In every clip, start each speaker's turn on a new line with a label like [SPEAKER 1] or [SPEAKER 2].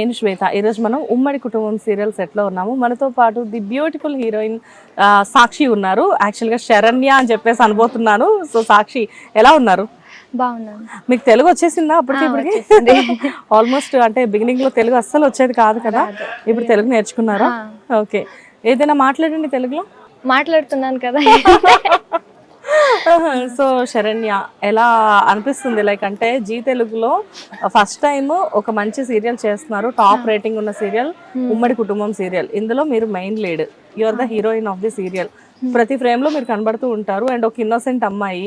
[SPEAKER 1] నేను శ్వేత. ఈరోజు మనం ఉమ్మడి కుటుంబం సీరియల్ సెట్లో ఉన్నాము. మనతో పాటు ది బ్యూటిఫుల్ హీరోయిన్ సాక్షి ఉన్నారు. యాక్చువల్గా శరణ్య అని చెప్పేసి అనుబోతున్నాను. సో సాక్షి ఎలా ఉన్నారు?
[SPEAKER 2] బాగున్నాను.
[SPEAKER 1] మీకు తెలుగు వచ్చేసిందా అప్పటికి ఇప్పటికి? ఆల్మోస్ట్ అంటే బిగినింగ్లో తెలుగు అస్సలు వచ్చేది కాదు కదా? ఇప్పుడు తెలుగు నేర్చుకున్నారా? ఓకే ఏదైనా మాట్లాడండి తెలుగులో.
[SPEAKER 2] మాట్లాడుతున్నాను కదా.
[SPEAKER 1] సో శరణ్య ఎలా అనిపిస్తుంది? లైక్ అంటే జీ తెలుగులో ఫస్ట్ టైం ఒక మంచి సీరియల్ చేస్తున్నారు. టాప్ రేటింగ్ ఉన్న సీరియల్ ఉమ్మడి కుటుంబం సీరియల్. ఇందులో మీరు main lead. You are the heroine of the serial ప్రతి ఫ్రేమ్లో మీరు కనబడుతూ ఉంటారు. అండ్ ఒక ఇన్నోసెంట్ అమ్మాయి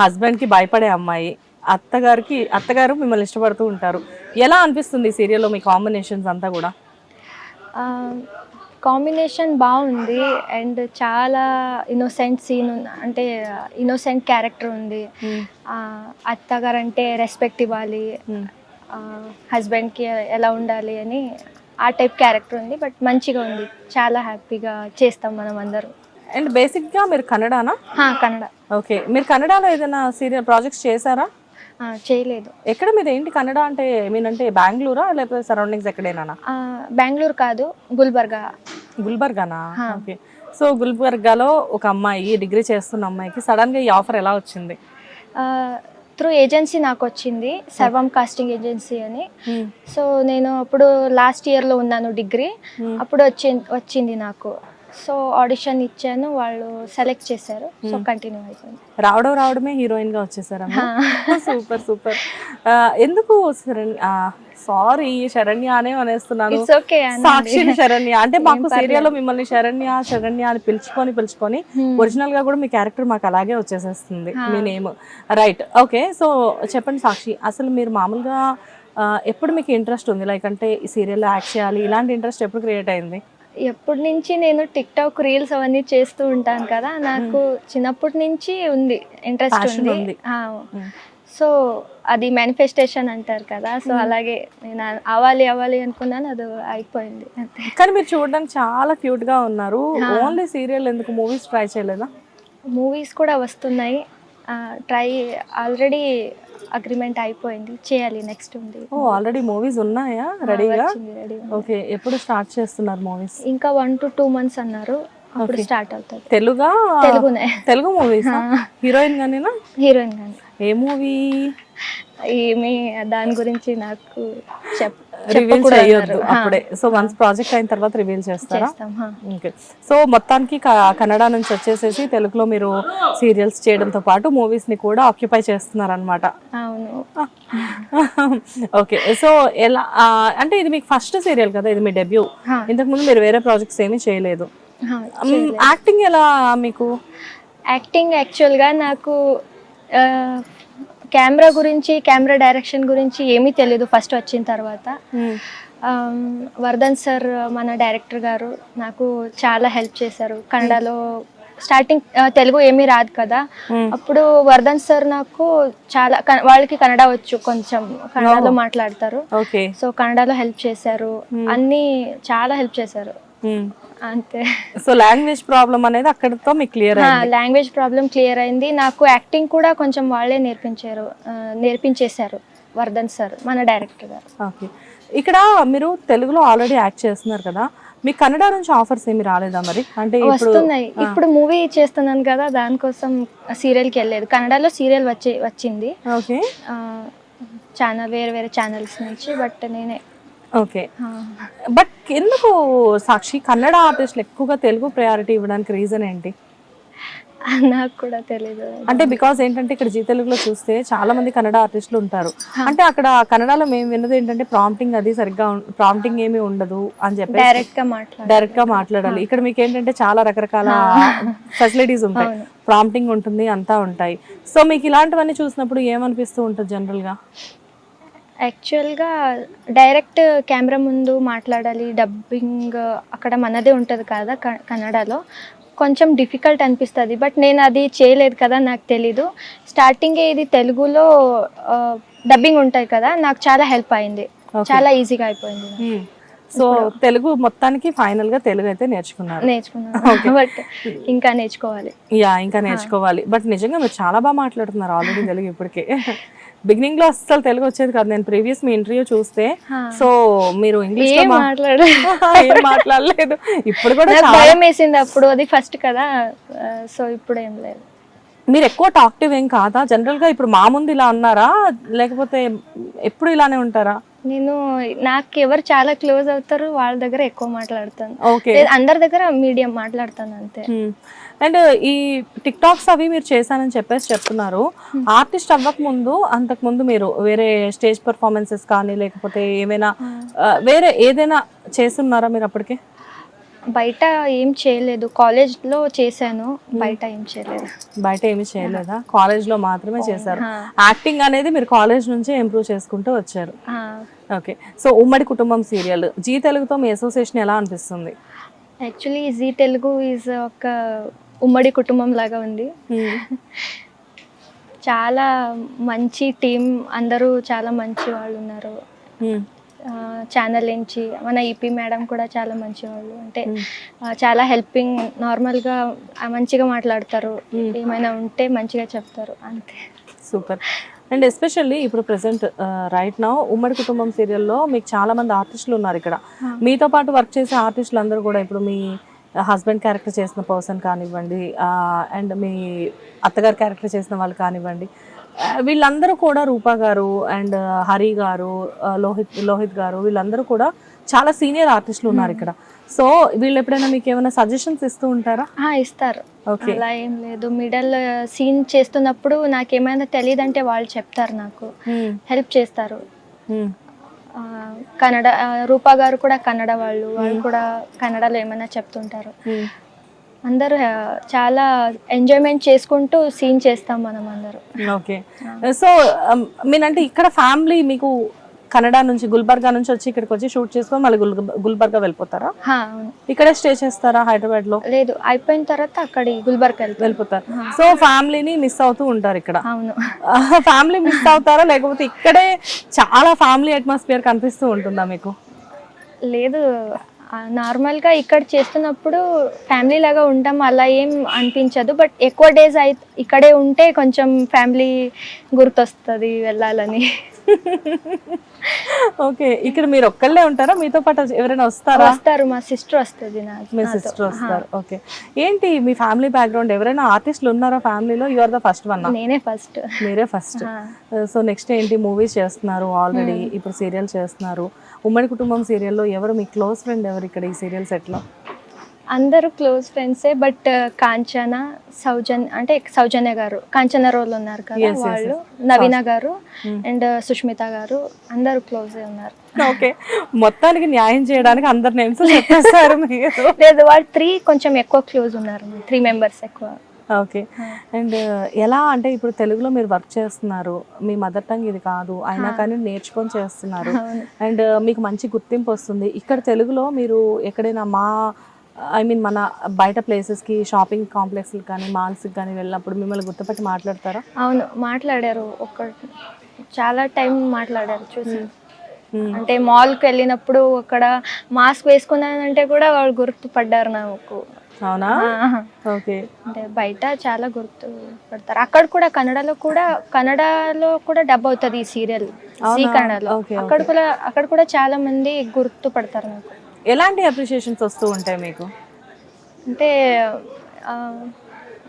[SPEAKER 1] హస్బెండ్కి భయపడే అమ్మాయి అత్తగారికి అత్తగారు మిమ్మల్ని ఇష్టపడుతూ ఉంటారు. ఎలా అనిపిస్తుంది ఈ సీరియల్లో మీ కాంబినేషన్స్ అంతా కూడా?
[SPEAKER 2] కాంబినేషన్ బాగుంది అండ్ చాలా ఇన్నోసెంట్ సీన్ అంటే ఇన్నోసెంట్ క్యారెక్టర్ ఉంది. ఆ, అత్తగారు అంటే రెస్పెక్ట్ ఇవ్వాలి. హస్బెండ్కి ఎలా ఉండాలి అని ఆ టైప్ క్యారెక్టర్ ఉంది బట్ మంచిగా ఉంది. చాలా హ్యాపీగా చేస్తాం మనం అందరం.
[SPEAKER 1] అండ్ బేసిక్గా మీరు కన్నడానా?
[SPEAKER 2] కన్నడ.
[SPEAKER 1] ఓకే. మీరు కన్నడలో ఏదైనా సీరియల్ ప్రాజెక్ట్స్ చేశారా?
[SPEAKER 2] చేయలేదు.
[SPEAKER 1] ఎక్కడ మీద? ఏంటి? కన్నడ అంటే మీనంటే బెంగళూరా లేకపోతే సరౌండింగ్స్ ఎక్కడైనా
[SPEAKER 2] బెంగళూరు కాదు గుల్బర్గా.
[SPEAKER 1] గుల్బర్గానా? ఓకే. సో గుల్బర్గాలో ఒక అమ్మాయి డిగ్రీ చేస్తున్న అమ్మాయికి సడన్గా ఈ ఆఫర్ ఎలా వచ్చింది?
[SPEAKER 2] త్రూ ఏజెన్సీ నాకు వచ్చింది సర్వం కాస్టింగ్ ఏజెన్సీ అని. సో నేను అప్పుడు లాస్ట్ ఇయర్లో ఉన్నాను డిగ్రీ. అప్పుడు వచ్చి వచ్చింది నాకు. సో ఆడిషన్ ఇచ్చాను వాళ్ళు సెలెక్ట్ చేశారు. సో కంటిన్యూ అయిపోయింది.
[SPEAKER 1] రావడం రావడమే హీరోయిన్గా వచ్చేసారా సూపర్ సూపర్. ఎందుకు సారీ శరణ్య అనే అనేస్తున్నాను.
[SPEAKER 2] It's okay
[SPEAKER 1] Sakshi Saranya. అంటే మాకు సీరియల్లో మిమ్మల్ని శరణ్య శరణ్య అని పిలుచుకొని పిలుచుకొని ఒరిజినల్గా కూడా మీ క్యారెక్టర్ మాకు అలాగే వచ్చేసేస్తుంది మీ నేమ్ రైట్ ఓకే సో చెప్పండి సాక్షి. అసలు మీరు మామూలుగా ఎప్పుడు మీకు ఇంట్రెస్ట్ ఉంది? లైక్ అంటే ఈ సీరియల్లో యాక్ట్ చేయాలి ఇలాంటి ఇంట్రెస్ట్ ఎప్పుడు క్రియేట్ అయింది?
[SPEAKER 2] ఎప్పటి నుంచి నేను టిక్ టాక్ రీల్స్ అవన్నీ చేస్తూ ఉంటాను కదా నాకు చిన్నప్పటి నుంచి ఉంది ఇంట్రెస్ట్
[SPEAKER 1] ఉంది.
[SPEAKER 2] సో అది మేనిఫెస్టేషన్ అంటారు కదా సో అలాగే నేను అవ్వాలి అవ్వాలి అనుకున్నాను అది అయిపోయింది అంతే.
[SPEAKER 1] కానీ మీరు చూడడానికి చాలా క్యూట్గా ఉన్నారు. ఓన్లీ సీరియల్ ఎందుకు? మూవీస్ ట్రై చేయలేదా?
[SPEAKER 2] మూవీస్ కూడా వస్తున్నాయి. ట్రై ఆల్రెడీ అగ్రిమెంట్ అయిపోయింది. చేయాలి నెక్స్ట్ ఉంది.
[SPEAKER 1] ఓ ఆల్రెడీ మూవీస్ ఉన్నాయా? రెడీగా? ఓకే ఎప్పుడు స్టార్ట్ చేస్తున్నారు మూవీస్?
[SPEAKER 2] ఇంకా వన్ టు టూ మంత్స్ అన్నారు. అప్పుడు స్టార్ట్ అవుతుంది.
[SPEAKER 1] తెలుగా?
[SPEAKER 2] తెలుగునే.
[SPEAKER 1] తెలుగు మూవీస్? హీరోయిన్ గానేనా?
[SPEAKER 2] హీరోయిన్ కానీ
[SPEAKER 1] ఏ మూవీ?
[SPEAKER 2] ఏమి దాని గురించి నాకు చెప్
[SPEAKER 1] రివీల్ చేయొద్దు. అప్పుడే. సో వన్స్ ప్రాజెక్ట్ అయిన తర్వాత రివీల్ చేస్తారా. ఓకే సో మొత్తానికి క- కన్నడ నుంచి వచ్చేసేసి తెలుగులో మీరు సీరియల్స్ చేయడంతో పాటు మూవీస్ని కూడా ఆక్యుపై చేస్తున్నారు అనమాట
[SPEAKER 2] అవును.
[SPEAKER 1] ఓకే సో ఎలా అంటే ఇది మీకు ఫస్ట్ సీరియల్ కదా? ఇది మీ డెబ్యూ
[SPEAKER 2] హా.
[SPEAKER 1] ఇంతకు ముందు మీరు వేరే ప్రాజెక్ట్స్ ఏమీ చేయలేదు.
[SPEAKER 2] హా.
[SPEAKER 1] యాక్టింగ్ ఎలా మీకు?
[SPEAKER 2] యాక్టింగ్ యాక్చువల్గా నాకు ఆ, కెమెరా గురించి కెమెరా డైరెక్షన్ గురించి ఏమీ తెలియదు ఫస్ట్ వచ్చిన తర్వాత. ఆమ్, వర్ధన్ సార్ మన డైరెక్టర్ గారు నాకు చాలా హెల్ప్ చేశారు. కన్నడలో స్టార్టింగ్ తెలుగు ఏమీ రాదు కదా. అప్పుడు వర్ధన్ సార్ నాకు చాలా వాళ్ళకి కన్నడ వచ్చు కొంచెం కన్నడలో మాట్లాడతారు.
[SPEAKER 1] ఓకే
[SPEAKER 2] సో కన్నడలో హెల్ప్ చేశారు. అన్నీ చాలా హెల్ప్ చేశారు. అంతే.
[SPEAKER 1] సో లాంగ్వేజ్ ప్రాబ్లం అనేది అక్కడితో మీకు క్లియర్
[SPEAKER 2] లాంగ్వేజ్ ప్రాబ్లం క్లియర్ అయింది. నాకు యాక్టింగ్ కూడా కొంచెం వాళ్ళే నేర్పించారు నేర్పించేశారు వర్ధన్ సార్ మన డైరెక్టర్ గారు.
[SPEAKER 1] ఓకే. ఇక్కడ మీరు తెలుగులో ఆల్రెడీ యాక్ట్ చేస్తున్నారు కదా మీకు కన్నడ నుంచి ఆఫర్స్ ఏమి రాలేదా మరి? అంటే ఇప్పుడు
[SPEAKER 2] వస్తున్నాయి. ఇప్పుడు మూవీ చేస్తున్నాను కదా దానికోసం సీరియల్కి వెళ్ళలేదు. కన్నడలో సీరియల్ వచ్చి వచ్చింది.
[SPEAKER 1] ఓకే.
[SPEAKER 2] ఛానల్ వేరే వేరే ఛానల్స్ నుంచి బట్ నేనే
[SPEAKER 1] ఓకే. బట్ ఎందుకు సాక్షి? కన్నడ ఆర్టిస్టులు ఎక్కువగా తెలుగు ప్రయారిటీ ఇవ్వడానికి రీజన్ ఏంటి?
[SPEAKER 2] నాకు కూడా తెలీదు.
[SPEAKER 1] అంటే బికాస్ ఏంటంటే ఇక్కడ జీ తెలుగులో చూస్తే చాలా మంది కన్నడ ఆర్టిస్టులు ఉంటారు. అంటే అక్కడ కన్నడలో మేము విన్నది ఏంటంటే ప్రాంప్టింగ్ అది సరిగ్గా ప్రాంప్టింగ్ ఏమీ ఉండదు అని చెప్పి
[SPEAKER 2] డైరెక్ట్గా మాట్లాడు
[SPEAKER 1] డైరెక్ట్గా మాట్లాడాలి. ఇక్కడ మీకు ఏంటంటే చాలా రకరకాల ఫెసిలిటీస్ ఉంటాయి. ప్రాంప్టింగ్ ఉంటుంది అంతా ఉంటాయి. సో మీకు ఇలాంటివన్నీ చూసినప్పుడు ఏమనిపిస్తూ ఉంటుంది జనరల్గా?
[SPEAKER 2] యాక్చువల్గా డైరెక్ట్ కెమెరా ముందు మాట్లాడాలి. డబ్బింగ్ అక్కడ మనదే ఉంటుంది కదా క- కన్నడలో. కొంచెం డిఫికల్ట్ అనిపిస్తుంది. బట్ నేను అది చేయలేదు కదా నాకు తెలీదు. స్టార్టింగ్ ఇది తెలుగులో డబ్బింగ్ ఉంటాయి కదా నాకు చాలా హెల్ప్ అయింది. చాలా ఈజీగా అయిపోయింది.
[SPEAKER 1] సో తెలుగు మొత్తానికి ఫైనల్గా తెలుగు అయితే నేర్చుకున్నారు.
[SPEAKER 2] నేర్చుకున్నాను బట్ ఇంకా నేర్చుకోవాలి.
[SPEAKER 1] యా ఇంకా నేర్చుకోవాలి. బట్ నిజంగా మీరు చాలా బాగా మాట్లాడుతున్నారు ఆల్రెడీ తెలుగు ఇప్పటికే. బిగినింగ్లో అస్సలు తెలుగు వచ్చేది కాదు. నేను ప్రీవియస్ మీ ఇంటర్వ్యూ చూస్తే
[SPEAKER 2] హా.
[SPEAKER 1] సో మీరు ఇంగ్లీష్
[SPEAKER 2] ఏం
[SPEAKER 1] మాట్లాడలేదు. ఇప్పుడు కూడా
[SPEAKER 2] భయం వేసింది అప్పుడు అది ఫస్ట్ కదా. సో ఇప్పుడు ఏం లేదు.
[SPEAKER 1] మీరు ఎక్కువ టాక్టివ్ ఏం కాదా? జనరల్గా ఇప్పుడు మా ముందు ఇలా ఉన్నారా? లేకపోతే ఎప్పుడు ఇలానే ఉంటారా?
[SPEAKER 2] నేను నాకు ఎవరు చాలా క్లోజ్ అవుతారు వాళ్ళ దగ్గర ఎక్కువ మాట్లాడతాను.
[SPEAKER 1] ఓకే
[SPEAKER 2] అందరి దగ్గర మీడియం మాట్లాడతాను అంతే.
[SPEAKER 1] అండ్ ఈ టిక్ టాక్స్ అవి మీరు చేశానని చెప్పేసి చెప్తున్నారు. ఆర్టిస్ట్ అవ్వక ముందు అంతకు ముందు మీరు వేరే స్టేజ్ పర్ఫార్మెన్సెస్ కానీ లేకపోతే ఏమైనా ఆ, వేరే ఏదైనా చేస్తున్నారా మీరు అప్పటికే?
[SPEAKER 2] బయట ఏం చేయలేదు. కాలేజ్లో చేశాను. బయట ఏం చేయలేదు.
[SPEAKER 1] బయట ఏమీ చేయలేదా? కాలేజ్లో మాత్రమే చేశారు. యాక్టింగ్ అనేది మీరు కాలేజ్ నుంచే ఇంప్రూవ్ చేసుకుంటూ వచ్చారు. ఓకే. సో ఉమ్మడి కుటుంబం సీరియల్ జీ తెలుగుతో మీ అసోసియేషన్ ఎలా అనిపిస్తుంది?
[SPEAKER 2] యాక్చువల్లీ జీ తెలుగు ఈజ్ ఒక ఉమ్మడి కుటుంబం లాగా ఉంది. చాలా మంచి టీం అందరూ చాలా మంచి వాళ్ళు ఉన్నారు. ఛానల్ నుంచి మన ఈపీ మేడం కూడా చాలా మంచి వాళ్ళు అంటే చాలా హెల్పింగ్ నార్మల్గా మంచిగా మాట్లాడతారు. ఏమైనా ఉంటే మంచిగా చెప్తారు. అంతే.
[SPEAKER 1] సూపర్ అండ్ ఎస్పెషల్లీ ఇప్పుడు present right now Ummadi Kutumbam సీరియల్లో మీకు చాలా మంది ఆర్టిస్టులు ఉన్నారు ఇక్కడ. మీతో పాటు వర్క్ చేసే ఆర్టిస్టులు అందరూ కూడా ఇప్పుడు మీ హస్బెండ్ క్యారెక్టర్ చేసిన పర్సన్ కానివ్వండి అండ్ మీ అత్తగారు క్యారెక్టర్ చేసిన వాళ్ళు కానివ్వండి వీళ్ళందరూ కూడా రూపా గారు అండ్ హరి గారు లోహిత్ లోహిత్ గారు వీళ్ళందరూ కూడా చాలా సీనియర్ ఆర్టిస్టులు ఉన్నారు ఇక్కడ. సో వీళ్ళు ఎప్పుడైనా మీకు ఏమైనా సజెషన్స్ ఇస్తూ ఉంటారా?
[SPEAKER 2] ఇస్తారు.
[SPEAKER 1] ఓకే.
[SPEAKER 2] అలా ఏం లేదు. మిడల్ సీన్ చేస్తున్నప్పుడు నాకు ఏమైనా తెలియదంటే వాళ్ళు చెప్తారు నాకు. హెల్ప్ చేస్తారు. ఆ, కన్నడ రూపా గారు కూడా కన్నడ వాళ్ళు. వాళ్ళు కూడా కన్నడలో ఏమైనా చెప్తుంటారు. అందరూ చాలా ఎంజాయ్మెంట్ చేసుకుంటూ సీన్ చేస్తాం మనం అందరూ.
[SPEAKER 1] ఓకే. సో మీనంటే ఇక్కడ ఫ్యామిలీ మీకు కన్నడ నుంచి గుల్బర్గా నుంచి వచ్చి ఇక్కడికి వచ్చి షూట్ చేసుకొని మళ్ళీ గుల్ గుల్బర్గా వెళ్ళిపోతారా? ఇక్కడే స్టే చేస్తారా హైదరాబాద్లో
[SPEAKER 2] లేదు అయిపోయిన తర్వాత అక్కడి గుల్బర్గ్
[SPEAKER 1] వెళ్ళిపోతారు. సో ఫ్యామిలీని మిస్ అవుతూ ఉంటారు ఇక్కడ.
[SPEAKER 2] అవును.
[SPEAKER 1] ఫ్యామిలీ మిస్ అవుతారా? లేకపోతే ఇక్కడే చాలా ఫ్యామిలీ అట్మాస్ఫియర్ కనిపిస్తూ ఉంటుందా మీకు?
[SPEAKER 2] లేదు నార్మల్గా ఇక్కడ చేస్తున్నప్పుడు ఫ్యామిలీ లాగా ఉంటాం అలా ఏం అనిపించదు బట్ ఎక్కువ డేస్ అయి ఇక్కడే ఉంటే కొంచెం ఫ్యామిలీ గుర్తొస్తుంది వెళ్ళాలని.
[SPEAKER 1] ఓకే ఇక్కడ మీరు ఒక్కళ్ళే ఉంటారా? మీతో పాటు ఎవరైనా వస్తారా?
[SPEAKER 2] వస్తారు మా సిస్టర్ వస్తుంది
[SPEAKER 1] మీ. సిస్టర్ వస్తారు ఓకే. ఏంటి మీ ఫ్యామిలీ బ్యాక్గ్రౌండ్ ఎవరైనా ఆర్టిస్టులు ఉన్నారా ఫ్యామిలీలో you are the first one
[SPEAKER 2] నేనే ఫస్ట్
[SPEAKER 1] మీరే ఫస్ట్ సో నెక్స్ట్ ఏంటి? మూవీస్ చేస్తున్నారు ఆల్రెడీ ఇప్పుడు సీరియల్ చేస్తున్నారు. ఉమ్మడి కుటుంబం సీరియల్లో ఎవరు మీ క్లోజ్ ఫ్రెండ్ ఎవరు ఇక్కడ ఈ సీరియల్ సెట్లో
[SPEAKER 2] అందరూ క్లోజ్ ఫ్రెండ్సే బట్ కాంచన సౌజన్ అంటే సౌజన్య గారు కాంచన రోల్ ఉన్నారు కదా వాళ్ళు నవీన గారు అండ్ సుష్మిత గారు అందరూ క్లోజ్ ఉన్నారు.
[SPEAKER 1] ఓకే. మొత్తానికి న్యాయం చేయడానికి అందరు నేమ్స్ చెప్పేస్తారు
[SPEAKER 2] లేదు వాళ్ళు త్రీ కొంచెం ఎక్కువ క్లోజ్ ఉన్నారు త్రీ మెంబర్స్ ఎక్కువ.
[SPEAKER 1] ఓకే. అండ్ ఎలా అంటే ఇప్పుడు తెలుగులో మీరు వర్క్ చేస్తున్నారు మీ మదర్ టంగ్ ఇది కాదు అయినా కానీ నేర్చుకొని చేస్తున్నారు. అండ్ మీకు మంచి గుర్తింపు వస్తుంది. ఇక్కడ తెలుగులో మీరు ఎక్కడైనా మా ఐ మీన్ మన బయట ప్లేసెస్కి షాపింగ్ కాంప్లెక్స్కి కానీ మాల్స్కి కానీ వెళ్ళినప్పుడు మిమ్మల్ని గుర్తుపట్టి మాట్లాడతారా?
[SPEAKER 2] అవును మాట్లాడారు. ఒక చాలా టైం మాట్లాడారు చూసి.
[SPEAKER 1] Hmm.
[SPEAKER 2] అంటే మాల్కి వెళ్ళినప్పుడు అక్కడ మాస్క్ వేసుకున్నానంటే కూడా వాళ్ళు గుర్తుపడ్డారు నాకు.
[SPEAKER 1] అవునా. ఓకే
[SPEAKER 2] అంటే బయట చాలా గుర్తు పడతారు అక్కడ కూడా కన్నడలో కూడా కన్నడలో కూడా డబ్ అవుతుంది ఈ సీరియల్ సి కన్నడలో అక్కడ కూడా అక్కడ కూడా చాలా మంది గుర్తుపడతారు నాకు.
[SPEAKER 1] ఎలాంటి అప్రిషియేషన్స్ వస్తూ ఉంటాయి మీకు?
[SPEAKER 2] అంటే ఆ,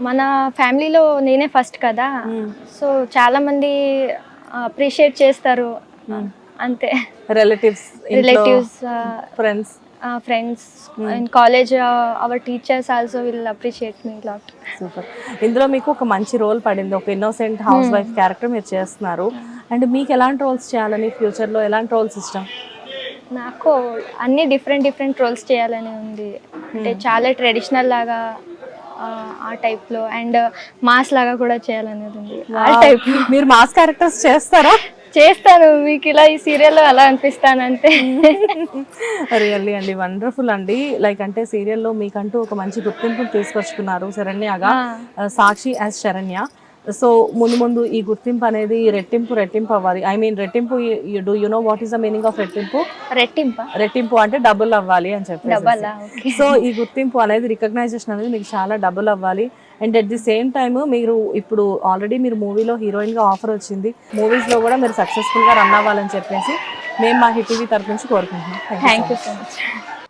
[SPEAKER 2] మన ఫ్యామిలీలో నేనే ఫస్ట్ కదా. సో చాలా మంది అప్రిషియేట్ చేస్తారు. అంతే.
[SPEAKER 1] Relatives
[SPEAKER 2] relatives
[SPEAKER 1] friends
[SPEAKER 2] friends in college our teachers also will appreciate me lot
[SPEAKER 1] super ఇందులో మీకు ఒక మంచి రోల్ పడింది. ఒక ఇన్నోసెంట్ హౌస్ వైఫ్ క్యారెక్టర్ మీరు చేస్తున్నారు. అండ్ మీకు ఎలాంటి రోల్స్ చేయాలని ఫ్యూచర్లో ఎలాంటి రోల్స్ ఇష్టం?
[SPEAKER 2] నాకు అన్ని డిఫరెంట్ డిఫరెంట్ రోల్స్ చేయాలని ఉంది. అంటే చాలా ట్రెడిషనల్ లాగా ఆ, ఆ టైప్లో అండ్ మాస్ లాగా కూడా చేయాలనేది ఉంది. ఆ టైప్
[SPEAKER 1] మీరు మాస్ క్యారెక్టర్స్ చేస్తారా?
[SPEAKER 2] చేస్తాను. మీకు ఇలా ఈ సీరియల్లో అలా అనిపిస్తానంటే.
[SPEAKER 1] రియల్లీ అండి వండర్ఫుల్ అండి. లైక్ అంటే సీరియల్లో మీకంటూ ఒక మంచి గుర్తింపు తీసుకొచ్చుకున్నారు. శరణ్యగా సాక్షి యాజ్ శరణ్య. సో ముందు ముందు ఈ గుర్తింపు అనేది రెట్టింపు రెట్టింపు అవ్వాలి. ఐ మీన్ రెట్టింపు do you know what is the meaning of రెట్టింపు?
[SPEAKER 2] రెట్టింప?
[SPEAKER 1] రెట్టింపు అంటే డబుల్ అవ్వాలి అని చెప్పి సో ఈ గుర్తింపు అనేది రికగ్నైజేషన్ అనేది మీకు చాలా డబుల్ అవ్వాలి. And at the same time మీరు ఇప్పుడు ఆల్రెడీ మీరు మూవీలో హీరోయిన్గా ఆఫర్ వచ్చింది. మూవీస్లో కూడా మీరు సక్సెస్ఫుల్గా రన్ అవ్వాలని చెప్పేసి మేము మా హిట్ టీవీ తరపు నుంచి కోరుకుంటున్నాం.
[SPEAKER 2] Thank you so much